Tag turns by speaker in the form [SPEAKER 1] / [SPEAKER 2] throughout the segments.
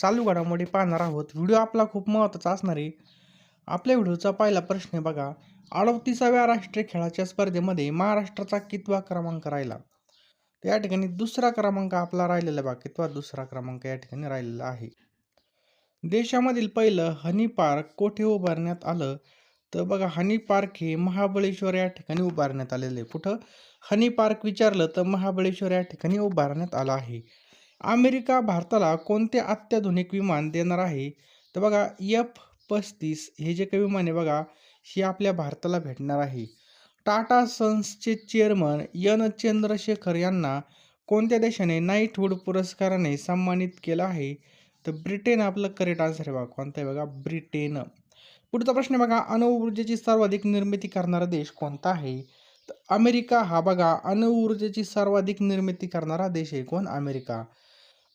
[SPEAKER 1] चालू घडामोडी पाहणार आहोत. व्हिडिओ आपला खूप महत्त्वाचा असणार आहे. आपल्या व्हिडिओचा पहिला प्रश्न आहे बघा. अडतीसाव्या राष्ट्रीय खेळाच्या स्पर्धेमध्ये महाराष्ट्राचा कितवा क्रमांक राहिला? तर या ठिकाणी दुसरा क्रमांक आपला राहिलेला आहे बघा. कितवा दुसरा क्रमांक या ठिकाणी राहिलेला आहे. देशामधील पहिलं हनी पार्क कोठे उभारण्यात आलं? तर बघा हनी पार्क हे महाबळेश्वर या ठिकाणी उभारण्यात आलेलं आहे. कुठं हनी पार्क विचारलं तर महाबळेश्वर या ठिकाणी उभारण्यात आलं आहे. अमेरिका भारताला कोणते अत्याधुनिक विमान देणार आहे? तर बघा एफ पस्तीस हे जे काही विमान आहे बघा हे आपल्या भारताला भेटणार आहे. टाटा सन्सचे चेअरमन यन चंद्रशेखर यांना कोणत्या देशाने नाईटहूड पुरस्काराने सन्मानित केलं आहे? तर ब्रिटेन आपलं करेक्ट आन्सर आहे बघा कोणता आहे बघा? ब्रिटेन. पुढचा प्रश्न आहे बघा अणुऊर्जेची सर्वाधिक निर्मिती करणारा देश कोणता आहे? तर अमेरिका हा बघा अणुऊर्जेची सर्वाधिक निर्मिती करणारा देश आहे कोण? अमेरिका.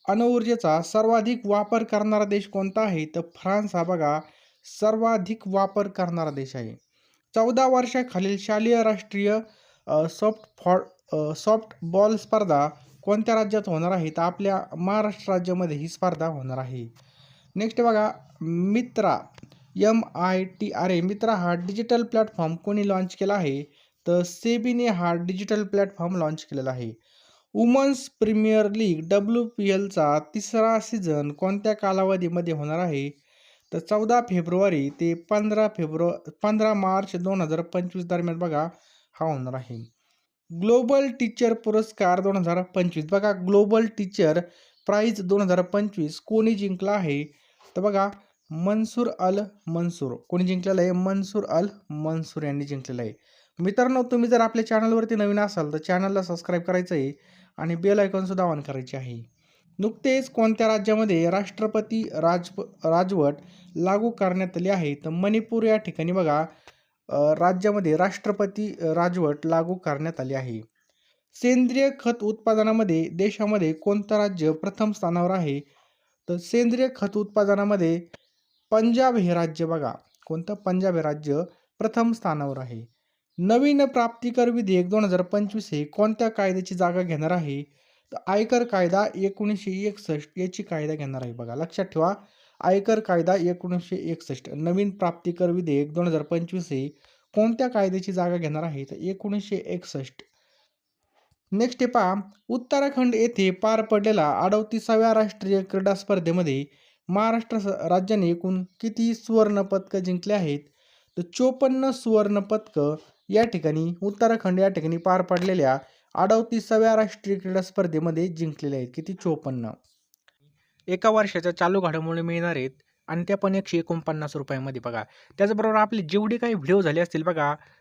[SPEAKER 1] अणुऊर्जेचा सर्वाधिक वापर करणारा देश कोणता आहे? तर फ्रान्स हा बघा सर्वाधिक वापर करणारा देश आहे. चौदा वर्षाखालील शालेय राष्ट्रीय सॉफ्ट फॉ सॉफ्ट बॉल स्पर्धा कोणत्या राज्यात होणार आहे? तर आपल्या महाराष्ट्र राज्यामध्ये ही स्पर्धा होणार आहे. नेक्स्ट बघा मित्रा M I T R A Mitra हा डिजिटल प्लॅटफॉर्म कोणी लॉन्च केला आहे? तर सेबीने हा डिजिटल प्लॅटफॉर्म लॉन्च केलेला आहे. Women's premier league W P एलचा तिसरा सीझन कोणत्या कालावधीमध्ये होणार आहे? तर चौदा फेब्रुवारी ते पंधरा फेब्रुवारी पंधरा मार्च दोन हजार पंचवीस दरम्यान बघा हा होणार आहे. ग्लोबल टीचर पुरस्कार दोन हजार पंचवीस. बघा ग्लोबल टीचर प्राईज दोन हजार पंचवीस. कोणी जिंकला आहे? तर बघा मनसूर अल मनसूर. कोणी जिंकलेलं आहे? मनसूर अल मनसूर यांनी जिंकलेलं आहे. मित्रांनो तुम्ही जर आपल्या चॅनलवरती नवीन असाल तर चॅनलला सबस्क्राईब करायचं आहे आणि बेल आयकॉनसुद्धा ऑन करायचे आहे. नुकतेच कोणत्या राज्यामध्ये राष्ट्रपती राज राजवट लागू करण्यात आली आहे? तर मणिपूर या ठिकाणी बघा राज्यामध्ये राष्ट्रपती राजवट लागू करण्यात आली आहे. सेंद्रिय खत उत्पादनामध्ये देशामध्ये कोणतं राज्य प्रथम स्थानावर आहे? तर सेंद्रिय खत उत्पादनामध्ये पंजाब हे राज्य बघा कोणतं पंजाब हे राज्य प्रथम स्थानावर आहे? नवीन प्राप्तिकर विधेयक दोन हजार पंचवीस हे कोणत्या कायद्याची जागा घेणार आहे? तर आयकर कायदा एकोणीसशे एकसष्ट याची कायदा घेणार आहे बघा. लक्षात ठेवा. आयकर कायदा एकोणीसशे एकसष्ट. नवीन प्राप्तिकर विधेयक दोन हजार पंचवीस हे कोणत्या कायद्याची जागा घेणार आहे? तर एकोणीसशे एकसष्ट. नेक्स्ट पहा. उत्तराखंड येथे पार पडलेला अडतीसाव्या राष्ट्रीय क्रीडा स्पर्धेमध्ये महाराष्ट्र राज्याने एकूण किती सुवर्णपदकं जिंकले आहेत? तर चोपन्न सुवर्णपदकं या ठिकाणी उत्तराखंड या ठिकाणी पार पडलेल्या अडतीसाव्या राष्ट्रीय क्रीडा स्पर्धेमध्ये जिंकलेले आहेत. किती? चोपन्न. एका वर्षाच्या चालू घडामोडी मिळणार आहेत आणि त्या पण एकशे एकोणपन्नास रुपयामध्ये. बघा त्याचबरोबर आपले जेवढे काही व्हिडिओ झाले असतील बघा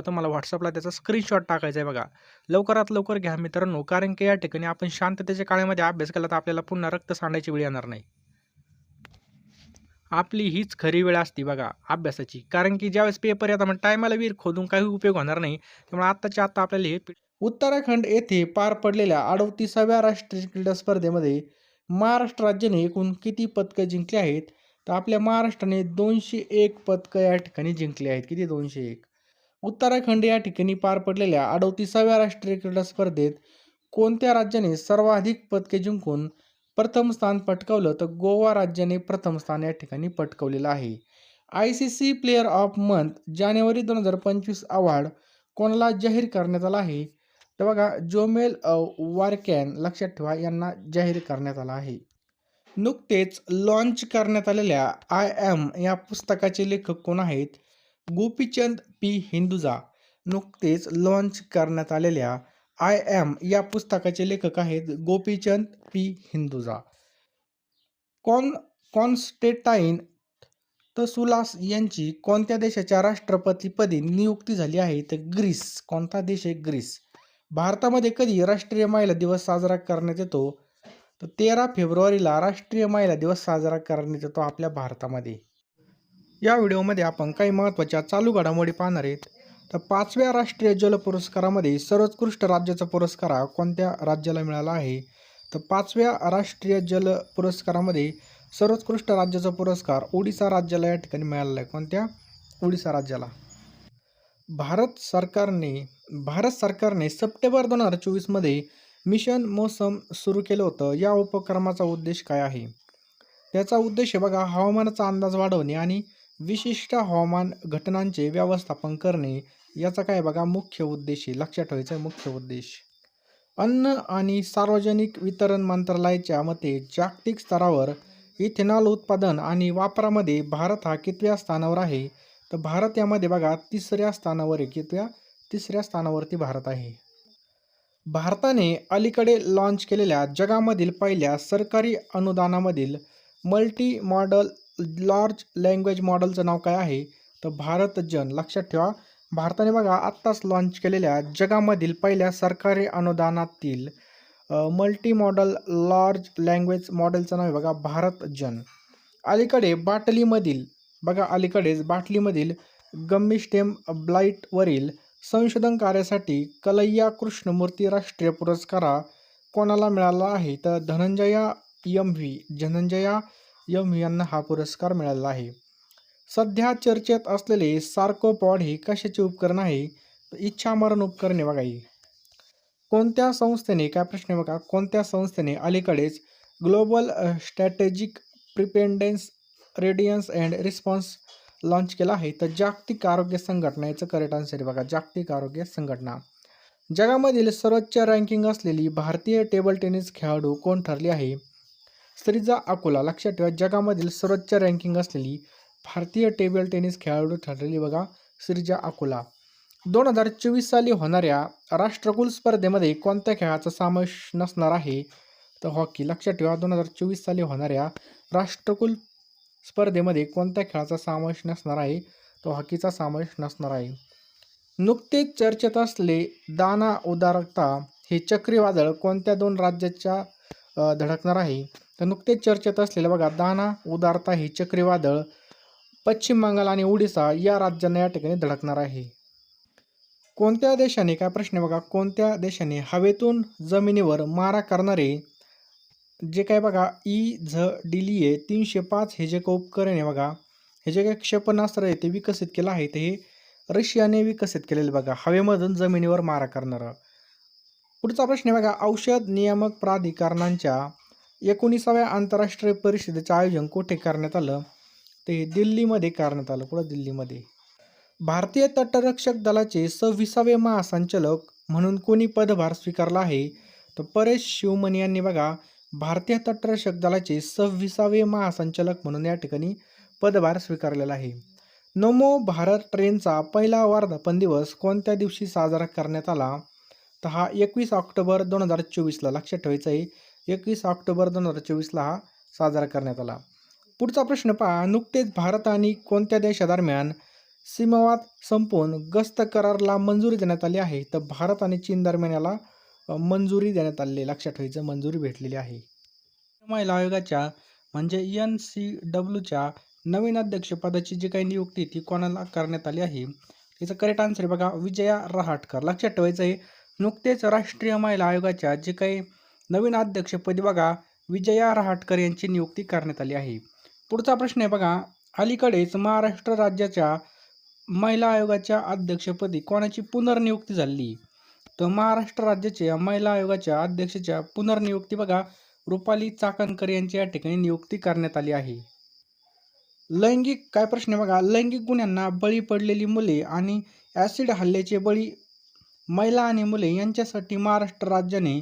[SPEAKER 1] तुम्हाला व्हॉट्सअपला त्याचा स्क्रीनशॉट टाकायचा आहे बघा. लवकरात लवकर घ्या मित्रांनो कारण की या ठिकाणी आपण शांततेच्या काळामध्ये अभ्यास केला तर आपल्याला पुन्हा रक्त सांडायची वेळ येणार नाही. आपली हीच खरी वेळ असते बघा अभ्यासाची. कारण की ज्यावेळेस पेपर येतात मग टायमाला वीर खोदून काही उपयोग होणार नाही. त्यामुळे आत्ताच्या आत्ता आपल्याला हे उत्तराखंड येथे पार पडलेल्या अडतीसाव्या राष्ट्रीय क्रीडा स्पर्धेमध्ये महाराष्ट्र राज्याने एकूण किती पदकं जिंकली आहेत? तर आपल्या महाराष्ट्राने दोनशे एक पदकं या ठिकाणी जिंकली आहेत. किती? दोनशे एक. उत्तराखंड या ठिकाणी पार पडलेल्या अडोतीसाव्या राष्ट्रीय क्रीडा स्पर्धेत कोणत्या राज्याने सर्वाधिक पदके जिंकून प्रथम स्थान पटकावलं तर गोवा राज्याने प्रथम स्थान या ठिकाणी पटकावलेलं आहे. I C C player of month जानेवारी दोन हजार पंचवीस अवॉर्ड कोणाला जाहीर करण्यात आला आहे? तर बघा जोमेल वारकॅन लक्षात ठेवा यांना जाहीर करण्यात आला आहे. नुकतेच लॉन्च करण्यात आलेल्या आय एम या पुस्तकाचे लेखक कोण आहेत? गोपीचंद पी. हिंदुजा नुकतेच लॉन्च करण्यात आलेल्या आय एम या पुस्तकाचे लेखक आहेत Gopichand P. Hinduja. Con Constantine Tasoulas यांची कोणत्या देशाच्या राष्ट्रपतीपदी नियुक्ती झाली आहे तर ग्रीस. कोणता देश आहे? ग्रीस. भारतामध्ये कधी राष्ट्रीय महिला दिवस साजरा करण्यात येतो? तर तेरा फेब्रुवारीला राष्ट्रीय महिला दिवस साजरा करण्यात येतो आपल्या भारतामध्ये. या व्हिडिओमध्ये आपण काही महत्त्वाच्या चालू घडामोडी पाहणार आहेत. तर पाचव्या राष्ट्रीय जल पुरस्कारामध्ये सर्वोत्कृष्ट राज्याचा पुरस्कार हा कोणत्या राज्याला मिळाला आहे? तर पाचव्या राष्ट्रीय जल पुरस्कारामध्ये सर्वोत्कृष्ट राज्याचा पुरस्कार ओडिसा राज्याला या ठिकाणी मिळालेला आहे. कोणत्या? ओडिसा राज्याला. भारत सरकारने भारत सरकारने सप्टेंबर दोन हजार चोवीसमध्ये मिशन मोसम सुरू केलं होतं. या उपक्रमाचा उद्देश काय आहे? त्याचा उद्देश बघा हवामानाचा अंदाज वाढवणे आणि विशिष्ट हवामान घटनांचे व्यवस्थापन करणे याचा काय बघा मुख्य उद्देश आहे. लक्षात ठेवायचा मुख्य उद्देश. अन्न आणि सार्वजनिक वितरण मंत्रालयाच्या मते जागतिक स्तरावर इथेनॉल उत्पादन आणि वापरामध्ये भारत हा कितव्या स्थानावर आहे? तर भारत यामध्ये बघा तिसऱ्या स्थानावर आहे. कितव्या? तिसऱ्या स्थानावरती भारत आहे. भारताने अलीकडे लॉन्च केलेल्या जगामधील पहिल्या सरकारी अनुदानामधील मल्टी मॉडल लार्ज लँग्वेज मॉडेलचं नाव काय आहे? तर भारत जन लक्षात ठेवा. भारताने बघा आत्ताच लॉन्च केलेल्या जगामधील पहिल्या सरकारी अनुदानातील मल्टी मॉडल लार्ज लँग्वेज मॉडेलचं नाव आहे बघा भारत जन. अलीकडे बाटलीमधील बघा अलीकडेच बाटलीमधील गम्मीस्टेम ब्लाईटवरील संशोधन कार्यासाठी कलय्या कृष्णमूर्ती राष्ट्रीय पुरस्कार कोणाला मिळाला आहे? तर Dhananjaya M V Dhananjaya M यांना हा पुरस्कार मिळाला आहे. सध्या चर्चेत असलेले सार्कोपॉड हे कशाचे उपकरण आहे? तर इच्छामरण उपकरणे बघाई बघा ही. कोणत्या संस्थेने काय प्रश्न बघा कोणत्या संस्थेने अलीकडेच global strategic preparedness readiness and response launch केला आहे? तर जागतिक आरोग्य संघटना याचं करेक्ट आन्सर आहे बघा जागतिक आरोग्य संघटना. जगामधील सर्वोच्च रँकिंग असलेली भारतीय टेबल टेनिस खेळाडू कोण ठरली आहे? श्रीजा अकोला. लक्षात ठेवा जगामधील सर्वोच्च रँकिंग असलेली भारतीय टेबल टेनिस खेळाडू ठरलेली बघा श्रीजा अकोला. दोन हजार चोवीस साली होणाऱ्या राष्ट्रकुल स्पर्धेमध्ये कोणत्या खेळाचा समावेश नसणार आहे? तर हॉकी लक्षात ठेवा दोन हजार चोवीस साली होणाऱ्या राष्ट्रकुल स्पर्धेमध्ये कोणत्या खेळाचा समावेश नसणार आहे? तो हॉकीचा समावेश नसणार आहे. नुकतेच चर्चेत असले दाना उदारकता हे चक्रीवादळ कोणत्या दोन राज्याच्या धडकणार आहे. तर नुकतेच चर्चेत असलेलं बघा दाना उदारता हे चक्रीवादळ पश्चिम बंगाल आणि ओडिसा या राज्यांना या ठिकाणी धडकणार आहे. कोणत्या देशाने काय प्रश्न बघा कोणत्या देशाने हवेतून जमिनीवर मारा करणारे जे काय बघा ई झ डिलिये तीनशे पाच हे जे काही उपकरण आहे बघा हे जे काही क्षेपणास्त्र आहे ते विकसित केलं आहे ते हे रशियाने विकसित केलेले बघा हवेमधून जमिनीवर मारा करणारं. पुढचा प्रश्न आहे बघा. औषध नियामक प्राधिकरणांच्या एकोणीसाव्या आंतरराष्ट्रीय परिषदेचं आयोजन कुठे करण्यात आलं? ते दिल्लीमध्ये करण्यात आलं. कुठं? दिल्लीमध्ये. भारतीय तटरक्षक दलाचे सव्वीसावे महासंचालक म्हणून कोणी पदभार स्वीकारला आहे? तर परेश शिवमणी यांनी बघा. भारतीय तटरक्षक दलाचे सव्वीसावे महासंचालक म्हणून या ठिकाणी पदभार स्वीकारलेला आहे. नमो भारत ट्रेनचा पहिला वर्धापन दिवस कोणत्या दिवशी साजरा करण्यात आला? तर हा एकवीस ऑक्टोबर दोन हजार चोवीसला लक्षात ठेवायचं आहे एकवीस ऑक्टोबर दोन हजार चोवीसला हा साजरा करण्यात आला. पुढचा प्रश्न पहा नुकतेच भारत आणि कोणत्या देशादरम्यान सीमावाद संपवून गस्त करारला मंजुरी देण्यात आली आहे? तर भारत आणि चीन दरम्यान याला मंजुरी देण्यात आलेली लक्षात ठेवायचं मंजुरी भेटलेली आहे. महिला आयोगाच्या म्हणजे एन सी डब्ल्यूच्या नवीन अध्यक्षपदाची जी काही नियुक्ती ती कोणाला करण्यात आली आहे? त्याचं करेक्ट आन्सर बघा विजया रहाटकर. लक्षात ठेवायचं आहे नुकतेच राष्ट्रीय महिला आयोगाच्या जे काही नवीन अध्यक्षपदी बघा विजया रहाटकर यांची नियुक्ती करण्यात आली आहे. पुढचा प्रश्न आहे बघा अलीकडेच महाराष्ट्र राज्याच्या महिला आयोगाच्या अध्यक्षपदी कोणाची पुनर्नियुक्ती झाली? तर महाराष्ट्र राज्याच्या महिला आयोगाच्या अध्यक्षाच्या पुनर्नियुक्ती बघा रुपाली चाकणकर यांची या ठिकाणी नियुक्ती करण्यात आली आहे. लैंगिक काय प्रश्न बघा लैंगिक गुन्ह्यांना बळी पडलेली मुले आणि ॲसिड हल्ल्याचे बळी महिला आणि मुले यांच्यासाठी महाराष्ट्र राज्याने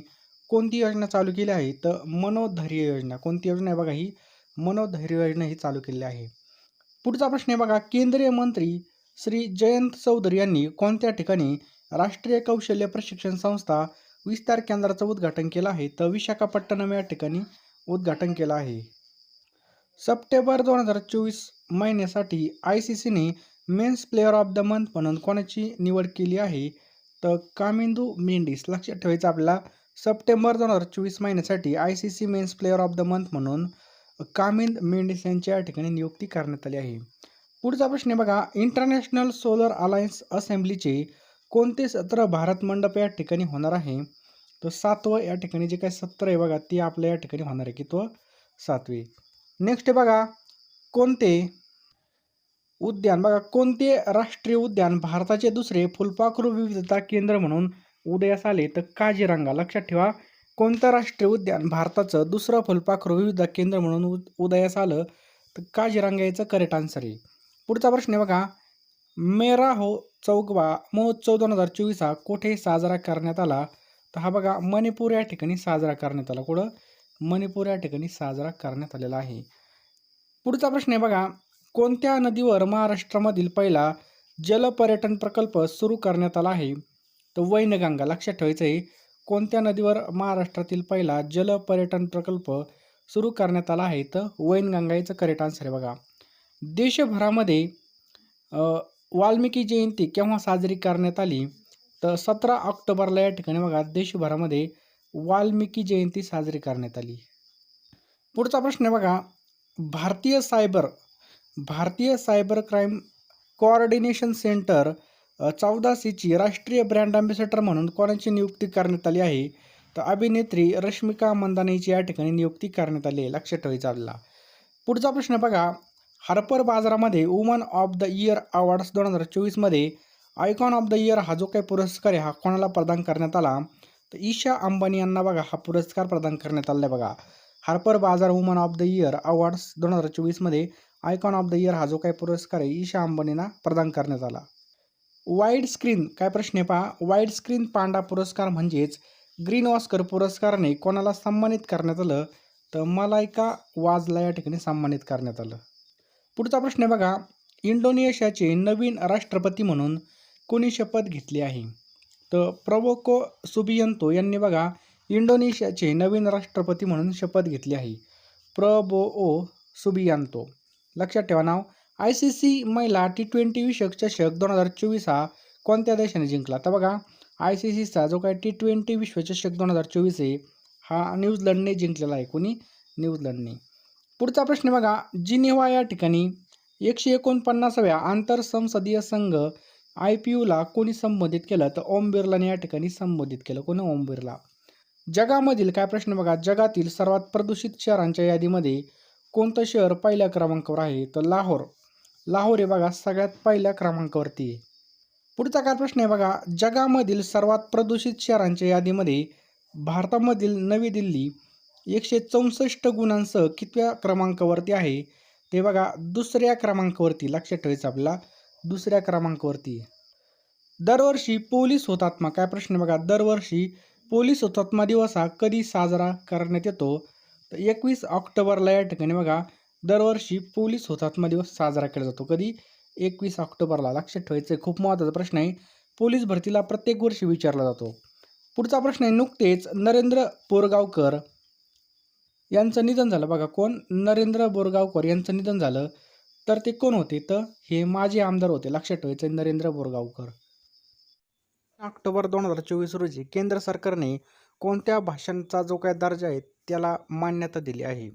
[SPEAKER 1] कोणती योजना चालू केली आहे? तर मनोधैर्य योजना. कोणती योजना? आहे बघा ही मनोधैर्य योजना ही चालू केलेली आहे. पुढचा प्रश्न आहे बघा केंद्रीय मंत्री श्री जयंत चौधरी यांनी कोणत्या ठिकाणी राष्ट्रीय कौशल्य प्रशिक्षण संस्था विस्तार केंद्राचं उद्घाटन केलं आहे? तर विशाखापट्टणम या ठिकाणी उद्घाटन केलं आहे. सप्टेंबर दोन हजार चोवीस महिन्यासाठी आय सी सीने men's player of the month म्हणून कोणाची निवड केली आहे? तर कामिंदू मेंडिस लक्षात ठेवायचं आपल्याला सप्टेंबर दोन हजार चोवीस महिन्यासाठी I C C men's player of the month म्हणून कामिंद मेंडिस यांच्या या ठिकाणी नियुक्ती करण्यात आली आहे. पुढचा प्रश्न बघा इंटरनॅशनल सोलर अलायन्स असेंब्लीचे कोणते सत्र भारत मंडप या ठिकाणी होणार आहे? तर सातवं या ठिकाणी जे काही सत्र आहे बघा ते आपल्या या ठिकाणी होणार आहे की तो सातवे. नेक्स्ट आहे बघा कोणते उद्यान. बघा कोणते राष्ट्रीय उद्यान भारताचे दुसरे फुलपाखरू विविधता केंद्र म्हणून उदयास आले? तर काजीरंगा लक्षात ठेवा कोणतं राष्ट्रीय उद्यान भारताचं दुसरं फुलपाखरू विविधता केंद्र म्हणून उदयास आलं? तर काजीरंगा याचं करेक्ट आन्सर आहे. पुढचा प्रश्न आहे बघा मेरा हो चौगवा महोत्सव दोन हजार चोवीस हा कुठे साजरा करण्यात आला? तर हा बघा मणिपूर या ठिकाणी साजरा करण्यात आला. कुठं? मणिपूर या ठिकाणी साजरा करण्यात आलेला आहे. पुढचा प्रश्न आहे बघा कोणत्या नदीवर महाराष्ट्रामधील पहिला जलपर्यटन प्रकल्प सुरू करण्यात आला आहे? तर वैनगंगा लक्षात ठेवायचं आहे कोणत्या नदीवर महाराष्ट्रातील पहिला जलपर्यटन प्रकल्प सुरू करण्यात आला आहे? तर वैनगंगा याचं करेक्ट आन्सर आहे बघा. देशभरामध्ये वाल्मिकी जयंती केव्हा साजरी करण्यात आली? तर सतरा ऑक्टोबरला या ठिकाणी बघा देशभरामध्ये वाल्मिकी जयंती साजरी करण्यात आली. पुढचा प्रश्न आहे बघा भारतीय सायबर भारतीय सायबर क्राईम कोऑर्डिनेशन सेंटर चौदा सीची राष्ट्रीय ब्रँड अँबॅसेडर म्हणून कोणाची नियुक्ती करण्यात आली आहे? तर अभिनेत्री रश्मिका मंदानेची या ठिकाणी नियुक्ती करण्यात आली आहे. लक्षात ठेवायचा आपल्याला पुढचा प्रश्न बघा. हार्पर बाजारामध्ये woman of the year awards दोन हजार चोवीसमध्ये आयकॉन ऑफ द इयर हा जो काही पुरस्कार आहे हा कोणाला प्रदान करण्यात आला? तर ईशा अंबानी यांना बघा हा पुरस्कार प्रदान करण्यात आला आहे बघा. Harper Bazaar woman of the year awards दोन हजार चोवीसमध्ये आयकॉन ऑफ द इयर हा जो काही पुरस्कार आहे ईशा अंबानींना प्रदान करण्यात आला. वाईड स्क्रीन काय प्रश्न आहे पहा? वाईड स्क्रीन पांडा पुरस्कार म्हणजेच ग्रीन ऑस्कर पुरस्काराने कोणाला सन्मानित करण्यात आलं? तर मलायका वाजला या ठिकाणी सन्मानित करण्यात आलं. पुढचा प्रश्न आहे बघा. इंडोनेशियाचे नवीन राष्ट्रपती म्हणून कोणी शपथ घेतली आहे? तर प्रवोको सुबियंतो यांनी बघा इंडोनेशियाचे नवीन राष्ट्रपती म्हणून शपथ घेतली आहे. Prabowo Subianto. लक्षात ठेवा नाव. आय सी सी महिला टी ट्वेंटी विषयक चषक दोन हजार चोवीस हा कोणत्या देशाने जिंकला? तर बघा आय सी सीचा जो काय टी ट्वेंटी विश्वचषक दोन हजार चोवीस आहे हा न्यूझीलंडने जिंकलेला आहे. कोणी? न्यूझीलंडने. पुढचा प्रश्न बघा जिनेव्हा या ठिकाणी एकशे एकोणपन्नासाव्या आंतरसंसदीय संघ आय पी यूला कोणी संबोधित केलं? तर ओम बिर्लाने या ठिकाणी संबोधित केलं. कोणी? ओम बिर्ला. जगामधील काय प्रश्न बघा जगातील सर्वात प्रदूषित शहरांच्या यादीमध्ये कोणतं शहर पहिल्या क्रमांकावर आहे? तर लाहोर. लाहोर हे बघा सगळ्यात पहिल्या क्रमांकावरती आहे. पुढचा काय प्रश्न आहे बघा जगामधील सर्वात प्रदूषित शहरांच्या यादीमध्ये भारतामधील नवी दिल्ली एकशे चौसष्ट गुणांसह कितव्या क्रमांकावरती आहे? ते बघा दुसऱ्या क्रमांकावरती लक्षात ठेवायचं आपल्याला दुसऱ्या क्रमांकावरती आहे. दरवर्षी पोलीस हुतात्मा काय प्रश्न बघा दरवर्षी पोलीस हुतात्मा दिवस हा कधी साजरा करण्यात येतो? तर एकवीस ऑक्टोबरला या ठिकाणी बघा दरवर्षी पोलीस हुतात्मा दिवस साजरा केला जातो. कधी? एकवीस ऑक्टोबरला. लक्षात ठेवायचं आहे खूप महत्त्वाचा प्रश्न आहे. पोलीस भरतीला प्रत्येक वर्षी विचारला जातो. पुढचा प्रश्न आहे नुकतेच नरेंद्र बोरगावकर यांचं निधन झालं. बघा कोण? नरेंद्र बोरगावकर यांचं निधन झालं. तर ते कोण होते? तर हे माजी आमदार होते. लक्षात ठेवायचं आहे नरेंद्र बोरगावकर. ऑक्टोबर दोन हजार चोवीस रोजी केंद्र सरकारने कोणत्या भाषांचा जो काय दर्जा आहे त्याला मान्यता दिली आहे.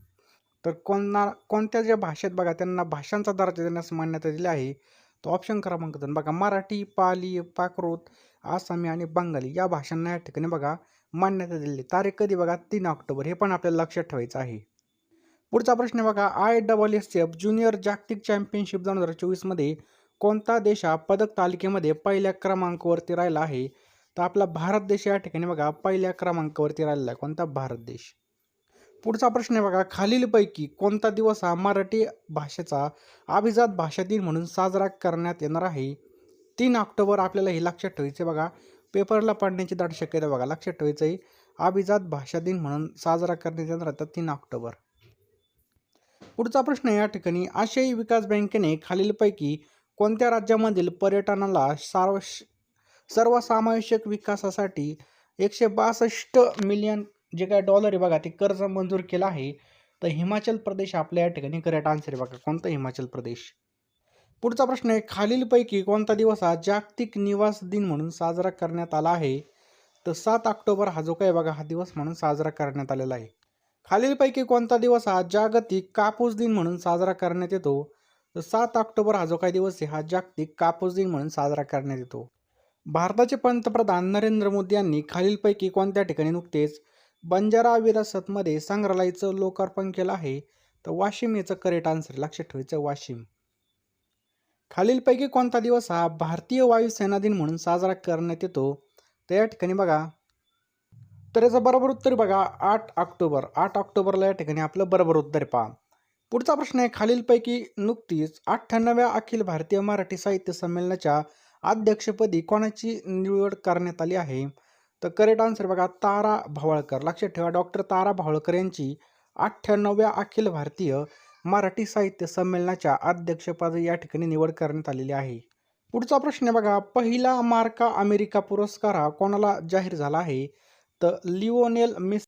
[SPEAKER 1] तर कोणा कोणत्या ज्या भाषेत बघा त्यांना भाषांचा दर्जा देण्यास मान्यता दिली आहे तो ऑप्शन क्रमांक दोन. बघा मराठी पाली पाकरोत आसामी आणि बंगाली या भाषांना या ठिकाणी बघा मान्यता दिली तारीख कधी बघा तीन ऑक्टोबर. हे पण आपल्याला लक्षात ठेवायचं आहे. पुढचा प्रश्न बघा I double S F junior जागतिक चॅम्पियनशिप दोन हजार चोवीसमध्ये कोणता देश हा पदक तालिकेमध्ये पहिल्या क्रमांकावरती राहिला आहे? तर आपला भारत देश या ठिकाणी बघा पहिल्या क्रमांकावरती राहिलेला आहे. कोणता भारत देश? पुढचा प्रश्न आहे बघा खालीलपैकी कोणता दिवस हा मराठी भाषेचा अभिजात भाषा दिन म्हणून साजरा करण्यात येणार आहे? तीन ऑक्टोबर आपल्याला हे लक्षात ठेवायचे बघा. पेपरला पडण्याची दाट शक्यता बघा लक्षात ठेवायचं आहे. अभिजात भाषा दिन म्हणून साजरा करण्यात येणार आहे तीन ऑक्टोबर. पुढचा प्रश्न या ठिकाणी आशियाई विकास बँकेने खालीलपैकी कोणत्या राज्यामधील पर्यटनाला सार्वश सर्वसमावेशक विकासासाठी एकशे बासष्ट मिलियन जे काय डॉलर आहे बघा ते कर्ज मंजूर केलं आहे. तर हिमाचल प्रदेश आपल्या या ठिकाणी करेक्ट आन्सर आहे बघा. कोणता हिमाचल प्रदेश? पुढचा प्रश्न आहे खालीलपैकी कोणता दिवस हा जागतिक निवास दिन म्हणून साजरा करण्यात आला आहे? तर सात ऑक्टोबर हा जो काय बघा हा दिवस म्हणून साजरा करण्यात आलेला आहे. खालीलपैकी कोणता दिवस हा जागतिक कापूस दिन म्हणून साजरा करण्यात येतो? तर सात ऑक्टोबर हा जो काय दिवस आहे हा जागतिक कापूस दिन म्हणून साजरा करण्यात येतो. भारताचे पंतप्रधान नरेंद्र मोदी यांनी खालीलपैकी कोणत्या ठिकाणी नुकतेच बंजारा विरासतमध्ये संग्रहालयाचं लोकार्पण केलं आहे? तर वाशिम याचं करेक्ट आन्सर लक्षात ठेवायचं वाशिम. खालीलपैकी कोणता दिवस हा भारतीय वायुसेना दिन म्हणून साजरा करण्यात येतो? तर या ठिकाणी बघा. तर याचं बरोबर उत्तर बघा. आठ ऑक्टोबर. आठ ऑक्टोबरला या ठिकाणी आपलं बरोबर उत्तर पहा. पुढचा प्रश्न आहे. खालीलपैकी नुकतीच अठ्ठ्याण्णव्या अखिल भारतीय मराठी साहित्य संमेलनाच्या अध्यक्षपदी कोणाची निवड करण्यात आली आहे? तर करेक्ट आन्सर बघा तारा भावळकर. लक्षात ठेवा डॉक्टर तारा भावळकर यांची अठ्ठ्याण्णव्या अखिल भारतीय मराठी साहित्य संमेलनाच्या अध्यक्षपदी या ठिकाणी निवड करण्यात आलेली आहे. पुढचा प्रश्न आहे बघा पहिला मार्का अमेरिका पुरस्कार हा कोणाला जाहीर झाला आहे? तर लिओनेल मिस